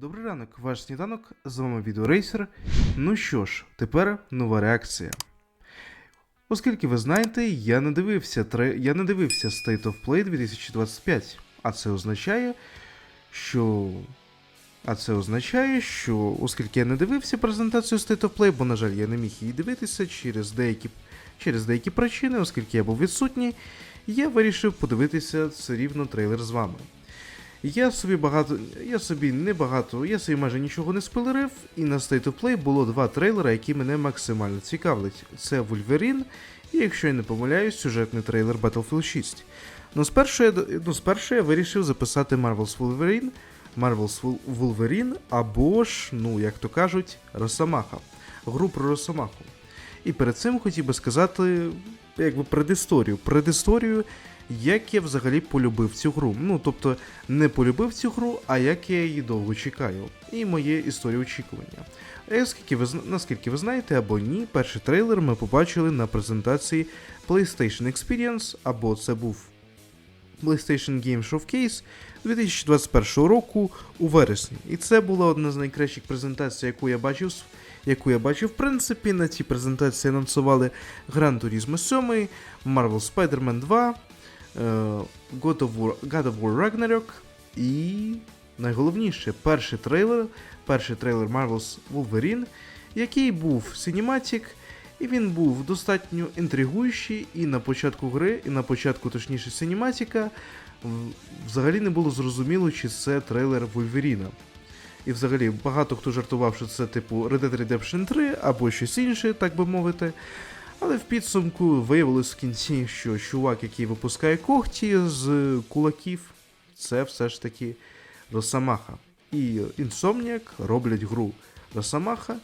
Добрий ранок, ваш сніданок, з вами Відеорейсер. Ну що ж, тепер нова реакція. Оскільки ви знаєте, я не дивився я не дивився State of Play 2025, а це означає, що. А це означає, що оскільки я не дивився презентацію State of Play, бо, на жаль, я не міг її дивитися через деякі, через деякі причини, оскільки я був відсутній, я вирішив подивитися все рівно трейлер з вами. Я собі багато. Я собі не багато, я собі майже нічого не спойлерив, і на State of Play було два трейлера, які мене максимально цікавлять. Це Wolverine, і якщо я не помиляюсь, сюжетний трейлер Battlefield 6. Ну, спершу я, ну, спершу я вирішив записати Marvel's Wolverine, Marvel's Wol- Wolverine, або ж, ну, як то кажуть, Росомаха. Гру про Росомаху. І перед цим хотів би сказати, якби предісторію. Предісторію, як я взагалі полюбив цю гру. Ну, тобто, не полюбив цю гру, а як я її довго чекаю. І моє історія очікування. Оскільки ви, наскільки ви знаєте або ні, перший трейлер ми побачили на презентації PlayStation Experience, або це був PlayStation Game Showcase 2021 року у вересні. І це була одна з найкращих презентацій, яку я бачив, яку я бачив в принципі. На цій презентації анонсували Gran Turismo 7, Marvel Spider-Man 2, е, God of War, God of War Ragnarok і найголовніше, перший трейлер, перший трейлер Marvel's Wolverine, який був Cinematic, і він був достатньо інтригуючий, і на початку гри, і на початку, точніше, Cinematic, взагалі не було зрозуміло, чи це трейлер Вольверіна. І взагалі багато хто жартував, що це типу Red Dead Redemption 3 або щось інше, так би мовити. Але в підсумку виявилось в кінці, що чувак, який випускає когті з кулаків, це все ж таки Росомаха. І Insomniac роблять гру Росомаха,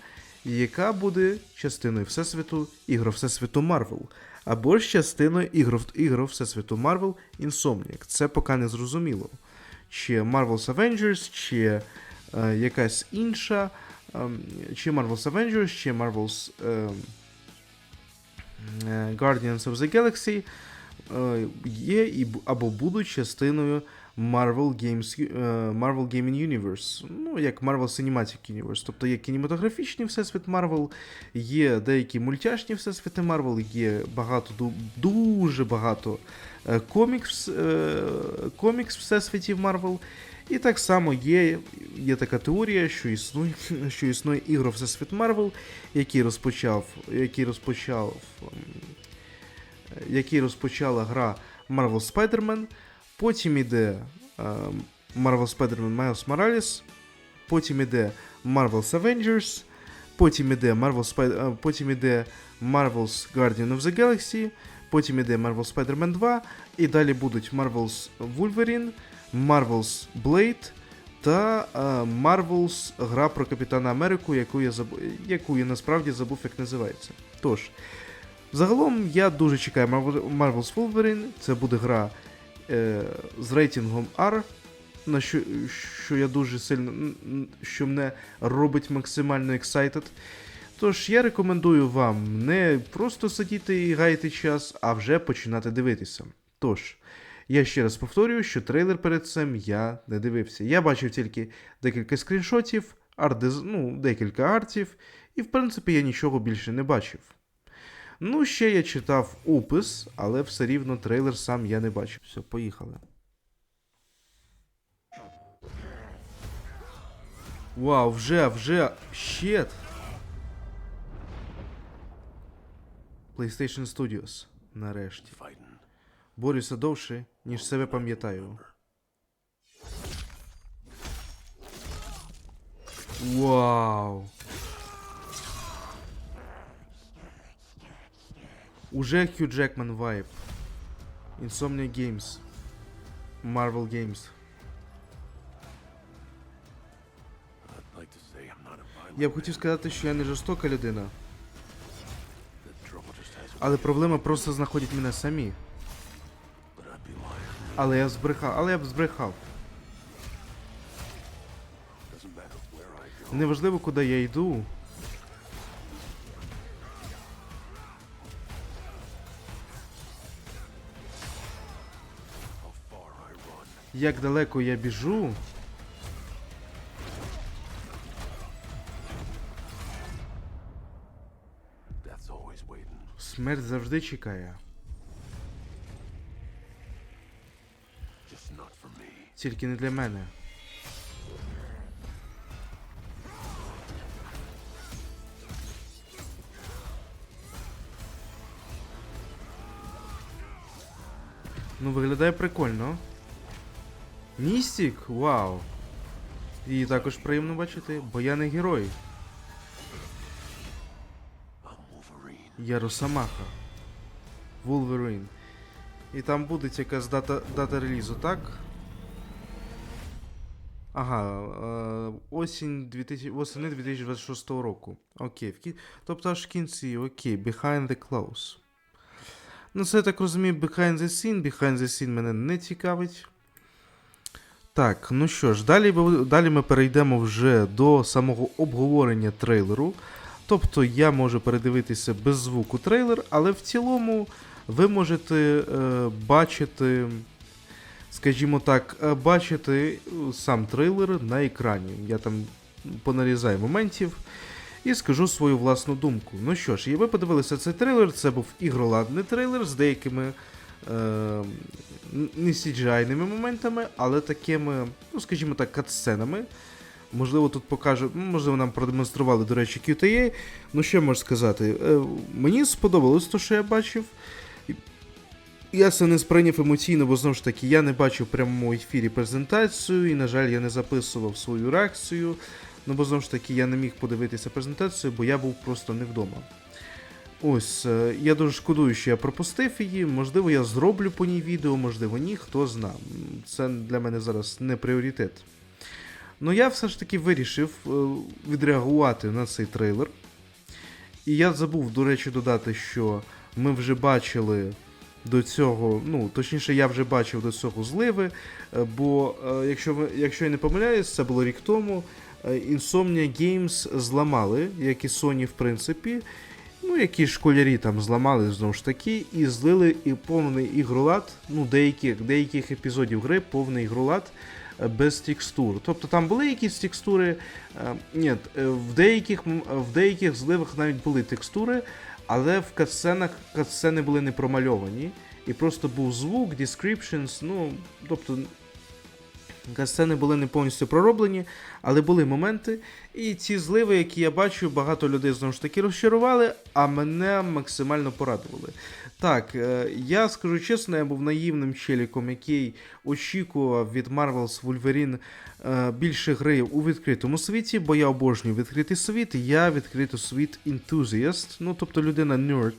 яка буде частиною Всесвіту ігор Всесвіту Марвел. Або ж частиною ігор Всесвіту Марвел Insomniac. Це поки не зрозуміло. Чи Marvel's Avengers, чи е, якась інша, ем, чи Marvel's Avengers, чи Marvel's е, Guardians of the Galaxy е, є або будуть частиною Marvel Games, е, Marvel Gaming Universe, ну як Marvel Cinematic Universe. Тобто є кінематографічний всесвіт Marvel, є деякі мультяшні всесвіти Marvel, є багато, дуже багато е, комікс, е, комікс всесвітів Marvel. І так само є, є така теорія, що існує, що існує ігро Всесвіт Марвел, який розпочав, який розпочав, ем, який розпочала гра Marvel Spider-Man, потім іде ем, Marvel Spider-Man Miles Morales, потім іде Marvel's Avengers, потім іде Marvel Spider, е, потім іде Marvel's Guardian of the Galaxy, потім іде Marvel Spider-Man 2, і далі будуть Marvel's Wolverine, Marvel's Blade та е, Marvel's гра про Капітана Америку, яку я забув, яку я насправді забув, як називається. Тож, загалом я дуже чекаю Marvel- Marvel's Wolverine. Це буде гра е, з рейтингом R, на що, що я дуже сильно що мене робить максимально excited. Тож я рекомендую вам не просто сидіти і гаяти час, а вже починати дивитися. Тож, я ще раз повторюю, що трейлер перед цим я не дивився. Я бачив тільки декілька скріншотів, арт ну, декілька артів, і в принципі я нічого більше не бачив. Ну, ще я читав опис, але все рівно трейлер сам я не бачив. Все, поїхали. Вау, вже, вже, щет. PlayStation Studios. Нарешті. Борюся довше, ніж себе пам'ятаю. Вау. Уже Хью Джекман вайб. Insomnia Games. Marvel Games. Я б хотів сказати, що я не жорстока людина, але проблема просто знаходять мене самі. Але я збрехав, але я б збрехав. Неважливо, куди я йду. Як далеко я біжу? Смерть завжди чекає. Тільки не для мене. Ну, виглядає прикольно. Містік? Вау. І також приємно бачити, бо я не герой. Я Росомаха. Wolverine. І там буде якась дата, дата релізу, так? Ага, е, осінь 2000, восени 2026 року. Окей. В кі... Тобто аж в кінці, окей, Behind the Close. Ну, це я так розумію, Behind the Scene. Behind the Scene мене не цікавить. Так, ну що ж, далі, далі ми перейдемо вже до самого обговорення трейлеру. Тобто я можу передивитися без звуку трейлер, але в цілому ви можете е, бачити, скажімо так, е, бачити е, сам трейлер на екрані. Я там понарізаю моментів і скажу свою власну думку. Ну що ж, і ви подивилися цей трейлер, це був ігроладний трейлер з деякими. Е, не cgi моментами, але такими, ну скажімо так, катсценами. Можливо, тут покажу, можливо, нам продемонстрували, до речі, QTA. Ну, що я можу сказати? Мені сподобалось те, що я бачив. Я це не сприйняв емоційно, бо знову ж таки я не бачив прямому ефірі презентацію, і, на жаль, я не записував свою реакцію. Ну, бо знову ж таки, я не міг подивитися презентацію, бо я був просто не вдома. Ось, е, я дуже шкодую, що я пропустив її. Можливо, я зроблю по ній відео, можливо, ні, хто зна. Це для мене зараз не пріоритет. Ну, я все ж таки вирішив е, відреагувати на цей трейлер. І я забув, до речі, додати, що ми вже бачили до цього, ну, точніше, я вже бачив до цього зливи. е, Бо, е, якщо, ви, якщо я не помиляюсь, це було рік тому. е, Insomnia Games зламали, як і Sony, в принципі. Ну, які школярі там зламали знову ж таки, і злили і повний ігролад, ну, деяких, деяких епізодів гри повний ігролад без текстур. Тобто там були якісь текстури. Ні, в деяких, в деяких зливах навіть були текстури, але в катсценах катсцени були не промальовані. І просто був звук, descriptions, ну, тобто Касцени були не повністю пророблені, але були моменти. І ці зливи, які я бачу, багато людей знову ж таки розчарували, а мене максимально порадували. Так, е, я скажу чесно, я був наївним челіком, який очікував від Marvel's Wolverine е, більше гри у відкритому світі, бо я обожнюю відкритий світ, я відкритий світ ентузіаст, ну тобто людина нерд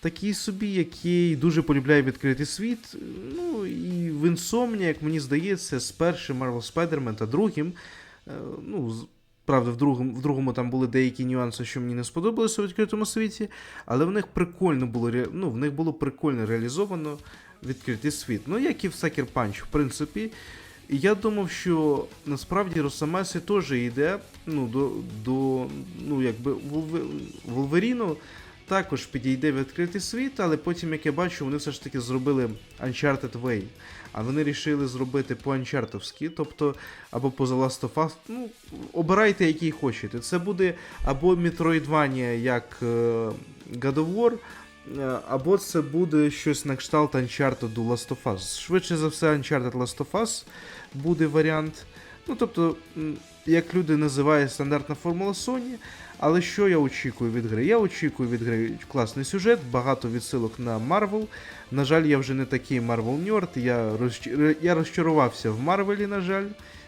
такий собі, який дуже полюбляє відкритий світ. Ну і в Insomnia, як мені здається, з першим Marvel Spider-Man та другим. е, Ну, правда, в другому, в другому там були деякі нюанси, що мені не сподобалося у відкритому світі, але в них прикольно було ну, в них було прикольно реалізовано відкритий світ. Ну, як і в Sucker Punch, в принципі. Я думав, що насправді Росомасі теж йде ну, до, до ну, якби Волве- Волверіну також підійде відкритий світ, але потім, як я бачу, вони все ж таки зробили Uncharted Way. А вони вирішили зробити по Uncharted, тобто або по The Last of Us. Ну, обирайте, який хочете. Це буде або Metroidvania, як е, God of War, е, або це буде щось на кшталт Uncharted Last of Us. Швидше за все, Uncharted Last of Us буде варіант. Ну, тобто, як люди називають стандартна формула Sony. Але що я очікую від гри? Я очікую від гри класний сюжет, багато відсилок на Marvel. На жаль, я вже не такий Marvel ньорд, я, розч- я розчарувався в Марвелі, на жаль.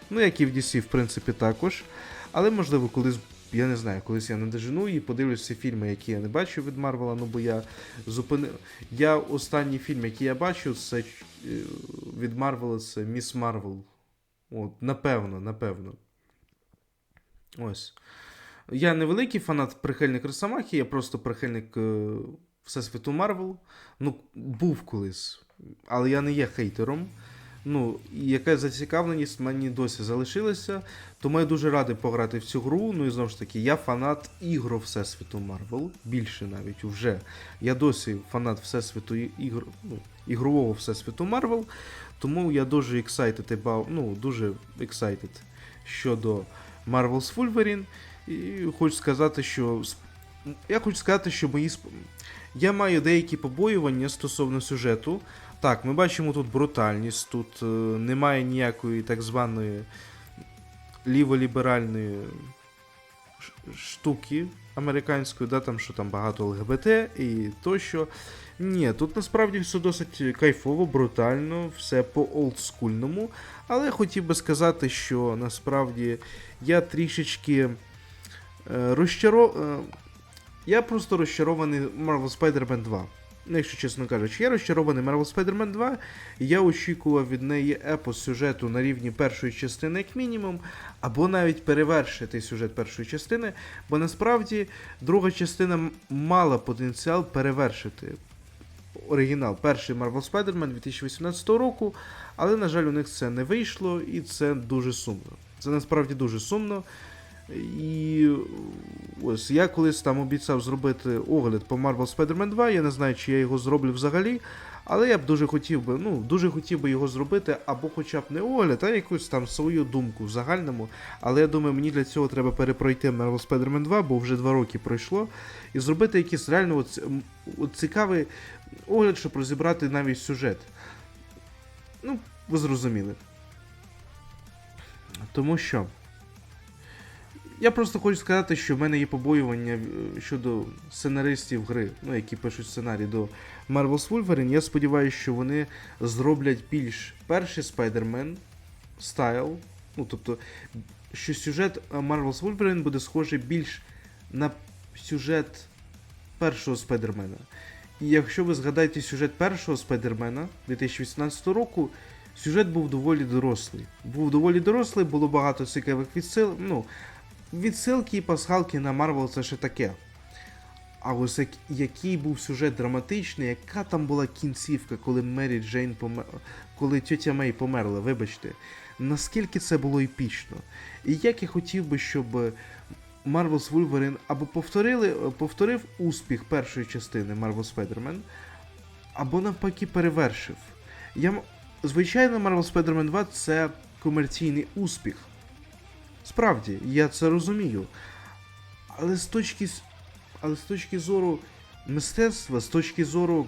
Ну, як і в DC, в принципі, також. Але можливо, колись, я не знаю, колись я не дожену і подивлюся фільми, які я не бачив від Марвела, ну бо я зупинив. Я останній фільм, який я бачив, це е, від Марвела, це Міс Марвел. От, напевно, напевно. Ось. Я не великий фанат прихильник Росомахи, я просто прихильник е, Всесвіту Марвел. Ну, був колись, але я не є хейтером. Ну, і якась зацікавленість мені досі залишилася. Тому я дуже радий пограти в цю гру. Ну і знову ж таки, я фанат ігор Всесвіту Марвел. Більше навіть вже. Я досі фанат Всесвіту і- ігр, ну, ігрового Всесвіту Марвел. Тому я дуже excited about, ну, дуже excited щодо Marvel's Wolverine. І хочу сказати, що я хочу сказати, що мої я маю деякі побоювання стосовно сюжету. Так, ми бачимо тут брутальність, тут е, немає ніякої так званої ліволіберальної штуки американської, да, там що там багато ЛГБТ і тощо. Ні, тут насправді все досить кайфово, брутально, все по олдскульному. Але хотів би сказати, що насправді я трішечки е, розчаров... е, Я просто розчарований Marvel Spider-Man 2. Ну, Якщо чесно кажучи, я розчарований Marvel Spider-Man 2. Я очікував від неї епос сюжету на рівні першої частини, як мінімум, або навіть перевершити сюжет першої частини, бо насправді друга частина мала потенціал перевершити оригінал, перший Marvel Spider-Man 2018 року, але, на жаль, у них це не вийшло, і це дуже сумно. Це насправді дуже сумно. І ось я колись там обіцяв зробити огляд по Marvel Spider-Man 2. Я не знаю, чи я його зроблю взагалі. Але я б дуже хотів би, ну, дуже хотів би його зробити, або хоча б не огляд, а якусь там свою думку в загальному. Але я думаю, мені для цього треба перепройти Marvel Spider-Man 2, бо вже два роки пройшло, і зробити якийсь реально от, цікавий огляд, щоб розібрати навіть сюжет. Ну, ви зрозуміли. Тому що. Я просто хочу сказати, що в мене є побоювання е, щодо сценаристів гри, ну, які пишуть сценарій до Marvel's Wolverine. Я сподіваюся, що вони зроблять більш перший Spider-Man стайл. Ну, тобто, що сюжет е, Marvel's Wolverine буде схожий більш на сюжет першого Спайдермена. І якщо ви згадаєте сюжет першого Спайдермена 2018 року, сюжет був доволі дорослий. Був доволі дорослий, було багато цікавих відсил. Ну, відсилки і пасхалки на Марвел це ще таке. А ось як, який був сюжет драматичний, яка там була кінцівка, коли Мері Джейн помер... коли тьотя Мей померла, вибачте, наскільки це було епічно. І як я хотів би, щоб Marvel's Wolverine або повторили, повторив успіх першої частини Marvel Spider-Man, або навпаки перевершив. Я, звичайно, Marvel Spider-Man 2 це комерційний успіх. Справді, я це розумію. Але з точки, але з точки зору мистецтва, з точки зору.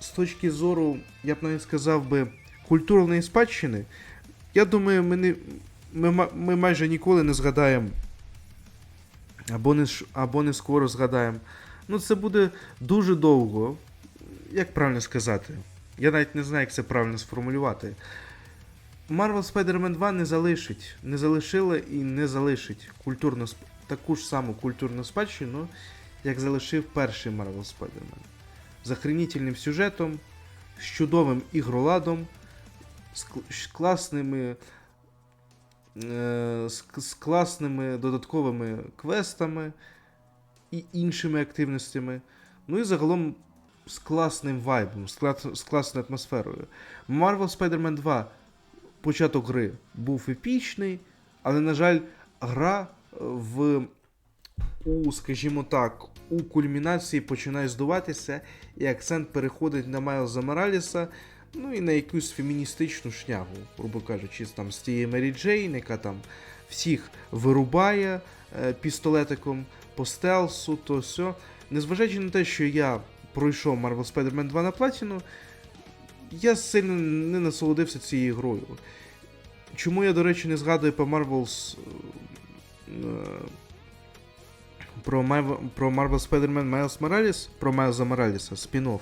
З точки зору, я б навіть сказав би, культурної спадщини, я думаю, ми, не, ми, ми майже ніколи не згадаємо. Або не, або не скоро згадаємо. Ну, це буде дуже довго. Як правильно сказати? Я навіть не знаю, як це правильно сформулювати. Marvel Spider-Man 2 не залишить, не залишила і не залишить культурну, таку ж саму культурну спадщину, як залишив перший Marvel Spider-Man. З охренітельним сюжетом, з чудовим ігроладом, з, класними. Е, З, з класними додатковими квестами і іншими активностями. Ну і загалом з класним вайбом, з, кла- з класною атмосферою. Marvel Spider-Man 2 початок гри був епічний, але, на жаль, гра е, в у, скажімо так, у кульмінації починає здуватися, і акцент переходить на Майлза Мораліса, ну і на якусь феміністичну шнягу, грубо кажучи, там з тієї Мері Джейн, яка там всіх вирубає е, пістолетиком по стелсу, то все. Незважаючи на те, що я пройшов Marvel Spider-Man 2 на платіну, я сильно не насолодився цією грою. Чому я, до речі, не згадую по Marvel's. е, Про, Май- про Marvel Spider-Man Miles Morales, про Майлза Мораліса, спін-офф.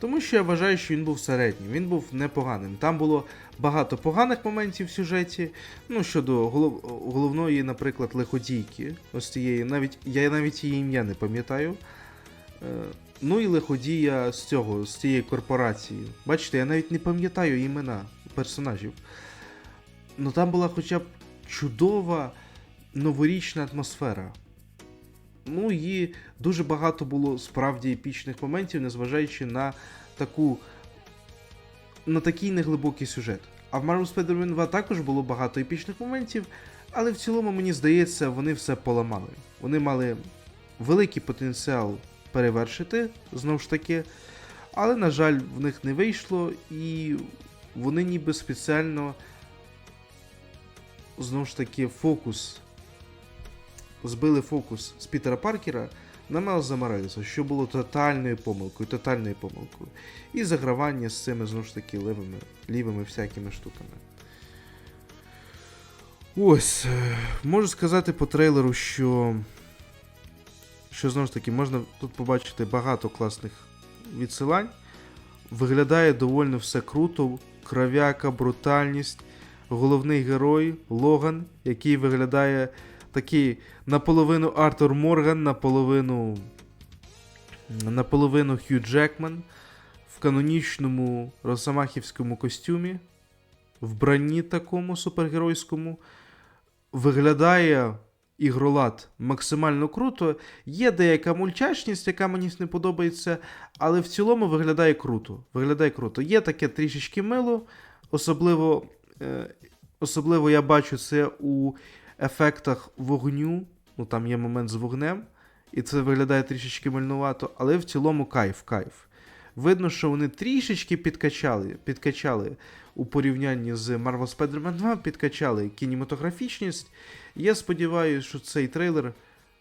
Тому що я вважаю, що він був середнім, він був непоганим. Там було багато поганих моментів в сюжеті. Ну, щодо голов... головної, наприклад, лиходійки. Ось цієї, навіть я навіть її ім'я не пам'ятаю. Е, Ну і лиходія з цього, з цієї корпорації. Бачите, я навіть не пам'ятаю імена персонажів. Ну там була хоча б чудова новорічна атмосфера. Ну і дуже багато було справді епічних моментів, незважаючи на таку. на такий неглибокий сюжет. А в Marvel Spider-Man 2 також було багато епічних моментів, але в цілому, мені здається, вони все поламали. Вони мали великий потенціал перевершити, знову ж таки, але, на жаль, в них не вийшло, і вони ніби спеціально знову ж таки фокус збили фокус з Пітера Паркера на Мелза Моралеса, що було тотальною помилкою, тотальною помилкою. І загравання з цими знову ж таки лівими, лівими всякими штуками. Ось, е, можу сказати по трейлеру, що. Що знову ж таки можна тут побачити багато класних відсилань. Виглядає доволі все круто, кров'яка, брутальність. Головний герой Логан, який виглядає такий наполовину Артур Морган, наполовину. наполовину Хью Джекман в канонічному росомахівському костюмі, вбранні такому супергеройському. Виглядає ігролад максимально круто. Є деяка мультяшність, яка мені не подобається, але в цілому виглядає круто. Виглядає круто. Є таке трішечки мило, особливо, е, особливо я бачу це у ефектах вогню. Ну там є момент з вогнем, і це виглядає трішечки мильнувато, але в цілому кайф, кайф. Видно, що вони трішечки підкачали, підкачали у порівнянні з Marvel Spider-Man 2, підкачали кінематографічність. Я сподіваюся, що цей трейлер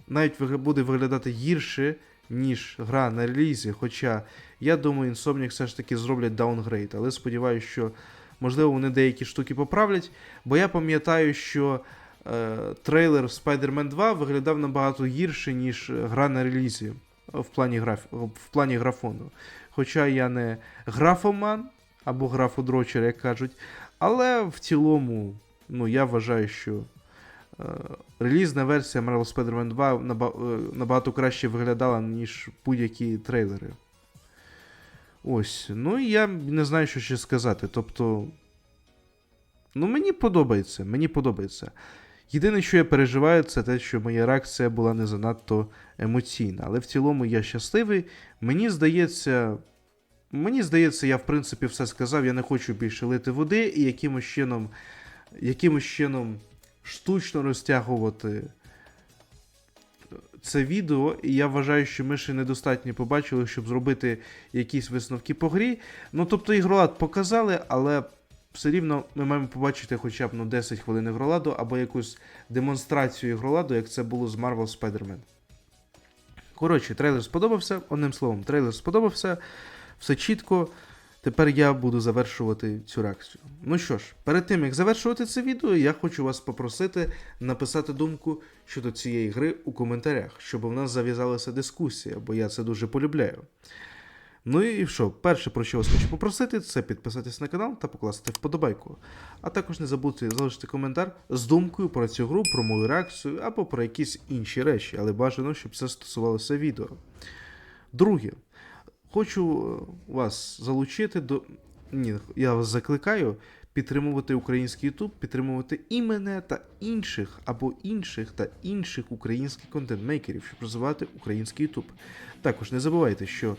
навіть буде виглядати гірше, ніж гра на релізі. Хоча я думаю, Insomniac все ж таки зроблять даунгрейд. Але сподіваюся, що можливо вони деякі штуки поправлять. Бо я пам'ятаю, що трейлер Spider-Man 2 виглядав набагато гірше, ніж гра на релізі е, в плані, граф... в плані графону. Хоча я не графоман або графодрочер, як кажуть. Але в цілому, ну, я вважаю, що е, релізна версія Marvel Spider-Man 2 наба- е, набагато краще виглядала, ніж будь-які трейлери. Ось. Ну і я не знаю, що ще сказати. Тобто. Ну, мені подобається. Мені подобається. Єдине, що я переживаю, це те, що моя реакція була не занадто емоційна. Але в цілому я щасливий. Мені здається. Мені здається, я в принципі все сказав. Я не хочу більше лити води і якимось чином, якимось чином штучно розтягувати це відео. І я вважаю, що ми ще недостатньо побачили, щоб зробити якісь висновки по грі. Ну тобто ігролад показали, але все рівно ми маємо побачити хоча б ну, 10 хвилин ігроладу або якусь демонстрацію ігроладу, як це було з Marvel Spider-Man. Коротше, трейлер сподобався. Одним словом, трейлер сподобався. Все чітко. Тепер я буду завершувати цю реакцію. Ну що ж, перед тим як завершувати це відео, я хочу вас попросити написати думку щодо цієї гри у коментарях, щоб у нас зав'язалася дискусія, бо я це дуже полюбляю. Ну і що, перше, про що вас хочу попросити, це підписатись на канал та покласти вподобайку. А також не забудьте залишити коментар з думкою про цю гру, про мою реакцію або про якісь інші речі, але бажано, щоб це стосувалося відео. Друге, хочу е, вас залучити до. Ні, я вас закликаю підтримувати український YouTube, підтримувати і мене та інших або інших та інших українських контент-мейкерів, щоб розвивати український YouTube. Також не забувайте, що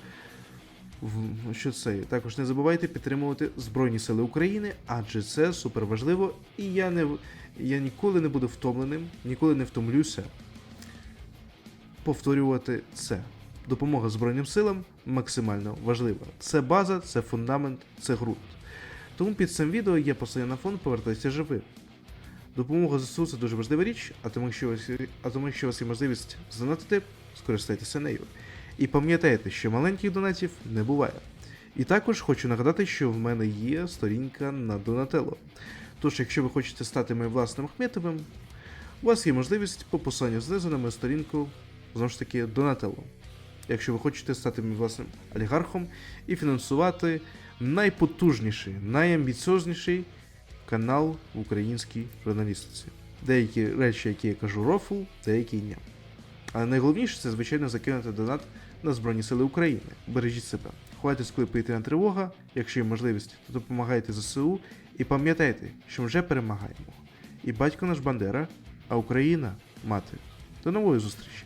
що це також не забувайте підтримувати Збройні Сили України, адже це супер важливо, і я не я ніколи не буду втомленим, ніколи не втомлюся повторювати це. Допомога Збройним силам максимально важлива. Це база, це фундамент, це ґрунт. Тому під цим відео є посилання на фонд повертайся живим. Допомога ЗСУ це дуже важлива річ, а тому, якщо у вас, а тому, якщо у вас є можливість задонатити, скористайтеся нею. І пам'ятайте, що маленьких донатів не буває. І також хочу нагадати, що в мене є сторінка на Donatello. Тож, якщо ви хочете стати моїм власним Ахметовим, у вас є можливість по посиланню знизу на мою сторінку, знову ж таки, Donatello. Якщо ви хочете стати моїм власним олігархом і фінансувати найпотужніший, найамбіціозніший канал в українській журналістиці. Деякі речі, які я кажу, рофл, деякі ні. Але найголовніше це, звичайно, закинути донат на Збройні Сили України. Бережіть себе. Ховайтесь, коли повітряна тривога. Якщо є можливість, то допомагайте ЗСУ. І пам'ятайте, що ми вже перемагаємо. І батько наш Бандера, а Україна мати. До нової зустрічі!